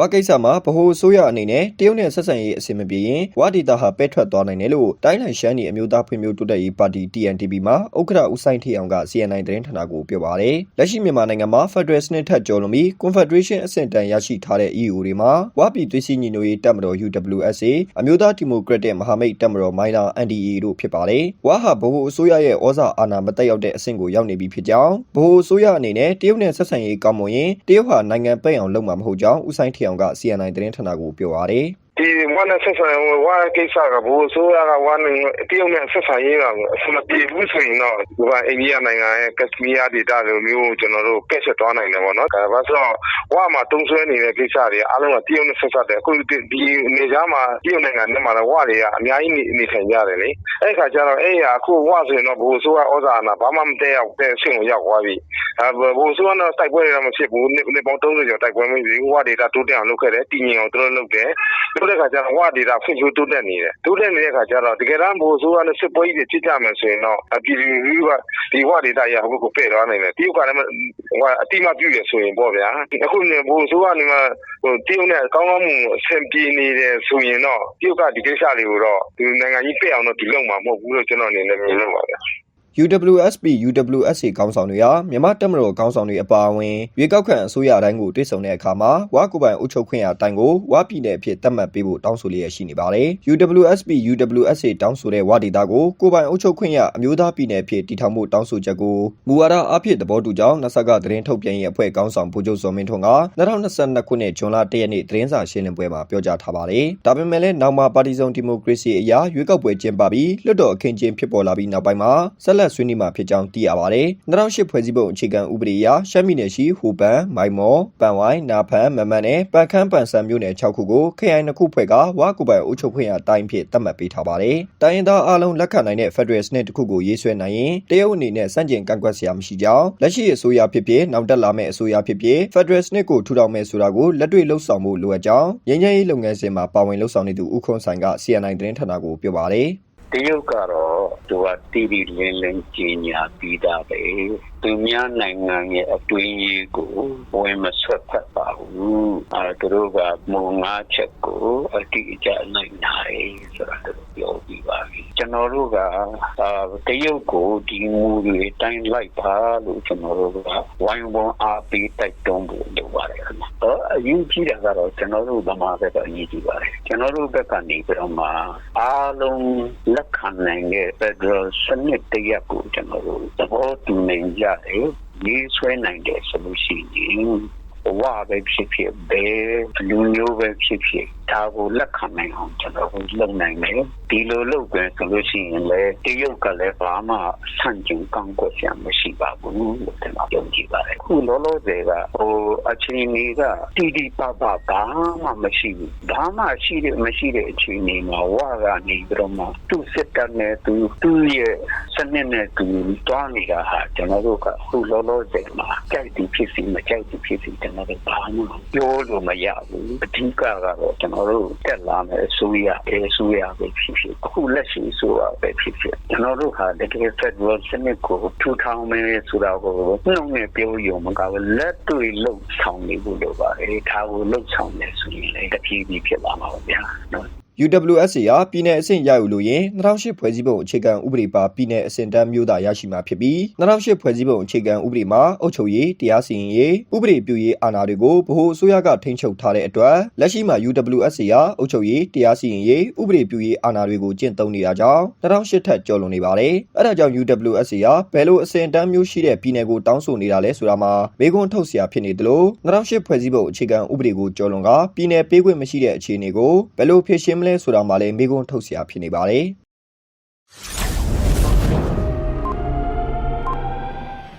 ဝါကိစ္စမှာဗဟိုအစိုးရအနေနဲ့တရုတ်နဲ့ဆက်ဆံရေးအဆင်မပြေရင်ဝါဒေတာဟာပဲထွက်သွားနိုင်တယ်လို့တိုင်းနိုင်ရှမ်းပြည်အမျိုးသားဖွံ့ဖြိုးတိုးတက်ရေးပါတီ TNTP မှာဥက္ကဋ္ဌဦးဆိုင်ထေအောင်က CNN သတင်းဌာနကိုပြောပါတယ်။လက်ရှိမြန်မာနိုင်ငံမှာ Federal စနစ်ထက်ကျော်လွန်ပြီး Confederation အဆင့်တန်းရရှိထားတဲ့ EU တွေမှာဝါပြည်သွေးစည်းညီညွတ်ရေးတပ်မတော် UWSA အမျိုးသားဒီမိုကရက်တစ်မဟာမိတ်တပ်မတော်မိုင်းလာ NDA တို့ဖြစ်ပါတယ်။ဝါဟာဗဟိုအစိုးရရဲ့ဩဇာအာဏာမတက်ရောက်တဲ့အဆင့်ကိုရောက်နေပြီဖြစ်ကြောင်းဗဟိုအစိုးရအနေနဲ့တရုတ်နဲ့ဆက်ဆံရေးကောင်းမွန်ရင်တရုတ်ဟာနိုင်ငံပိတ်အောင်လုပ်မှာမဟုတ်ကြောင်းဦးဆိုင်ထေအောင်က CNN သတင်းဌာနကိုပြောပါတယ်။ဒီဝါနဲ့ဆက်ဆံဝါကိစ္စကဘိုးဆိုးရကဝါနဲ့တရုတ်နဲ့ဆက်ဆံရေးကအဆင်မပြေဘူးဆိုရင်တော့ဒီကအိန္ဒိယနိုင်ငံရဲ့ကက်စမီးယားဒေသလိုမျိုးကျွန်တော်တို့ကက်ဆက်သွားနိုင်တယ်ပေါ့နော်ဒါပါဆိုတော့ဝါမှာတုံးဆွဲနေတဲ့ကိစ္စတွေအားလုံးကတရုတ်နဲ့ဆက်ဆက်တယ်အခုဒီနေကြားမှာတရုတ်နိုင်ငံနဲ့မှာဝါတွေကအများကြီးနေထိုင်ကြတယ်လေအဲ့ခါကျတော့အဲ့ရအခုဝါဆိုရင်တော့ဘိုးဆိုးကဩဇာအနာဘာမှမတည့်ရောက်တဲ့အဆင့်ကိုရောက်သွားပြီ အဲဘိုးဆိုးကတော့တိုက်ပွဲတွေတော့မဖြစ်ဘူးနေပေါင်း30ကျော်တိုက်ပွဲမရှိဘူးဝါဒေတာတိုးတက်အောင်လုပ်ခဲ့တယ်တည်ငြိမ်အောင်သူတို့လုပ်တယ်လုပ်တဲ့ခါကျတော့ဝါဒေတာဖွံ့ဖြိုးတိုးတက်နေတယ်တိုးတက်နေတဲ့ခါကျတော့တကယ်တမ်းဘိုးဆိုးကလည်းစစ်ပွဲကြီးတွေဖြစ်ကြမယ်ဆိုရင်တော့ပြည်သူလူထုကဒီဝါဒေတာရအခုကိုပဲ့သွားနိုင်တယ်တရုတ်ကလည်းဟိုအတိမပြုရဆိုရင်ပေါ့ဗျာအခုနေဘိုးဆိုးကနေမှဟိုတရုတ်နဲ့ကောင်းကောင်းမွန်အဆင်ပြေနေတယ်ဆိုရင်တော့တရုတ်ကဒီကိစ္စတွေကိုတော့ဒီနိုင်ငံကြီးပဲ့အောင်တော့ဒီလုံမှာမဟုတ်ဘူးလို့ကျွန်တော်အနေနဲ့မြင်လို့ပါဗျာ UWSP UWSA ခေါင်းဆောင်တွေဟာမြန်မာတပ်မတော်ခေါင်းဆောင်တွေအပါအဝင်ရွေးကောက်ခံအစိုးရတိုင်းကိုတွေ့ဆုံတဲ့အခါမှာဝါကူပိုင်အုပ်ချုပ်ခွင့်ရတိုင်းကိုဝါပြည်နယ်အဖြစ်သတ်မှတ်ပေးဖို့တောင်းဆိုလျက်ရှိနေပါတယ်။ UWSP UWSA တောင်းဆိုတဲ့ဝါဒေတာကိုကိုပိုင်အုပ်ချုပ်ခွင့်ရအမျိုးသားပြည်နယ်အဖြစ်တည်ထောင်မှုတောင်းဆိုချက်ကိုမူဝါဒအဖြစ်သဘောတူကြောင်းနဆကသတင်းထုတ်ပြန်ရေးအဖွဲ့ခေါင်းဆောင်ဗိုလ်ချုပ်စောမင်းထွန်းက2022ခုနှစ်ဇွန်လ1ရက်နေ့သတင်းစာရှင်းလင်းပွဲမှာပြောကြားထားပါတယ်။ဒါပေမဲ့လည်းနောက်မှာပါတီစုံဒီမိုကရေစီအရာရွေးကောက်ပွဲကျင်းပပြီးလွှတ်တော်အခင်းကျင်းဖြစ်ပေါ်လာပြီးနောက်ပိုင်းမှာဆက်လက်ဆွေးနွေးမှာဖြစ်ကြောင်းသိရပါတယ်။2008ဖွဲ့စည်းပုံအခြေခံဥပဒေအရရှမ်းပြည်နယ်ရှိဟိုပန်၊မိုင်မော်၊ပန်ဝိုင်း၊နာဖန်၊မမန်နဲ့ပန်ခမ်းပန်ဆန်မြို့နယ်6ခုကိုခရိုင်နှစ်ခုဖွဲ့ကဝါကူပိုင်အုပ်ချုပ်ခွင့်ရတိုင်းဖြစ်သတ်မှတ်ပေးထားပါတယ်။တိုင်းရင်းသားအလုံးလက်ခံနိုင်တဲ့ Federal စနစ်တစ်ခုကိုရေးဆွဲနိုင်ရင်တရုတ်အနေနဲ့စန့်ကျင်ကန့်ကွက်စရာမရှိကြောင်းလက်ရှိအစိုးရဖြစ်ဖြစ်နောက်တက်လာမယ့်အစိုးရဖြစ်ဖြစ် Federal စနစ်ကိုထူထောင်မယ်ဆိုတာကိုလက်တွေ့လှုပ်ဆောင်ဖို့လိုအပ်ကြောင်းငြိမ်းချမ်းရေးလုပ်ငန်းစဉ်မှာပါဝင်လှုပ်ဆောင်နေသူဦးခွန်ဆိုင်က CNI သတင်းဌာနကိုပြောပါတယ်။ တရုတ်ကတော့သူကတီတီလင်းလင်းကြီးညာပြီးသားပဲသူများနိုင်ငံရဲ့အတွင်းရေးကိုဝင်မဆွတ်ဖက်ပါဘူးအဲသူတို့ကမုံငါးချက်ကိုအတိအကျနိုင်နိုင်ဆိုတာသူပြောပြီးပါပြီကျွန်တော်တို့ကတရုတ်ကိုဒီမူတွေတိုင်းလိုက်ပါလို့ကျွန်တော်တို့ကဝိုင်းဝန်းအားပေးတိုက်တွန်းဖို့လိုပါတယ်ခင်ဗျတော့ အယူကြည့်တာကတော့ကျွန်တော်တို့ဗမာဘက်ကအရေးကြီးပါတယ်ကျွန်တော်တို့ဘက်ကနေပြီးတော့မှအားလုံးလက်ခံနိုင်တဲ့ Federal စနစ်တရက်ကိုကျွန်တော်တို့သဘောတူနိုင်ကြတယ်ရေးဆွဲနိုင်တယ်ဆိုလို့ရှိရင်ဘဝပဲဖြစ်ဖြစ်ဘယ်လူမျိုးပဲဖြစ်ဖြစ် ဒါကိုလက်ခံနိုင်အောင်ကျွန်တော်တို့လုပ်နိုင်တယ်ဒီလိုလုပ်ပြန်ဆိုလို့ရှိရင်လေတရုတ်ကလည်းဘာမှဆန့်ကျင်ကောင်းကွက်ရမရှိပါဘူးလို့ကျွန်တော်ပြောကြည့်ပါတယ်ခုလောလောဆယ်ကဟိုအချိန်ကြီးကတီတီပပဘာမှမရှိဘူးဘာမှရှိတဲ့မရှိတဲ့အချိန်ကြီးမှာဝါကနေပြီးတော့မှသူ့စစ်တပ်နဲ့သူသူ့ရဲ့စနစ်နဲ့သူတွားနေတာဟာကျွန်တော်တို့ကခုလောလောဆယ်မှာကြိုက်သည်ဖြစ်စီမကြိုက်သည်ဖြစ်စီကျွန်တော်တို့ဘာမှပြောလို့မရဘူးအဓိကကတော့ကျွန်တော်တို့တက်လာမယ်အစိုးရအဲအစိုးရပဲဖြစ်ဖြစ်အခုလက်ရှိအစိုးရပဲဖြစ်ဖြစ်ကျွန်တော်တို့ဟာတကယ် Federal စနစ်ကိုထူထောင်မယ်ဆိုတာကိုနှုတ်နဲ့ပြောရုံမကဘူးလက်တွေ့လှုပ်ဆောင်နေဖို့လိုပါတယ်ဒါကိုလှုပ်ဆောင်နေဆိုရင်လည်းတဖြည်းဖြည်းဖြစ်လာမှာပါဗျာနော် UWSA ဟာပြည်내အဆင့်ရယူလို့ရင်2008ဖွဲ့စည်းပုံအခြေခံဥပဒေပါပြည်내အဆင့်တန်းမျိုးသားရရှိမှာဖြစ်ပြီး2008ဖွဲ့စည်းပုံအခြေခံဥပဒေမှာအုပ်ချုပ်ရေးတရားစီရင်ရေးဥပဒေပြုရေးအာဏာတွေကိုဗဟိုအစိုးရကထိန်းချုပ်ထားတဲ့အတွက်လက်ရှိမှာ UWSA ဟာအုပ်ချုပ်ရေးတရားစီရင်ရေးဥပဒေပြုရေးအာဏာတွေကိုကျင့်သုံးနေတာကြောင့်2008ထက်ကျော်လွန်နေပါတယ်အဲဒါကြောင့် UWSA ဟာဘယ်လိုအဆင့်တန်းမျိုးရှိတဲ့ပြည်내ကိုတောင်းဆိုနေတာလဲဆိုတာမှာမေးခွန်းထုတ်စရာဖြစ်နေတယ်လို့2008ဖွဲ့စည်းပုံအခြေခံဥပဒေကိုကျော်လွန်ကပြည်내ပေးခွင့်မရှိတဲ့အခြေအနေကိုဘယ်လိုဖြေရှင်းမ ဲလဲဆိုတာမှလည်းမေးခွန်းထုတ်စရာဖြစ်နေပါတယ်။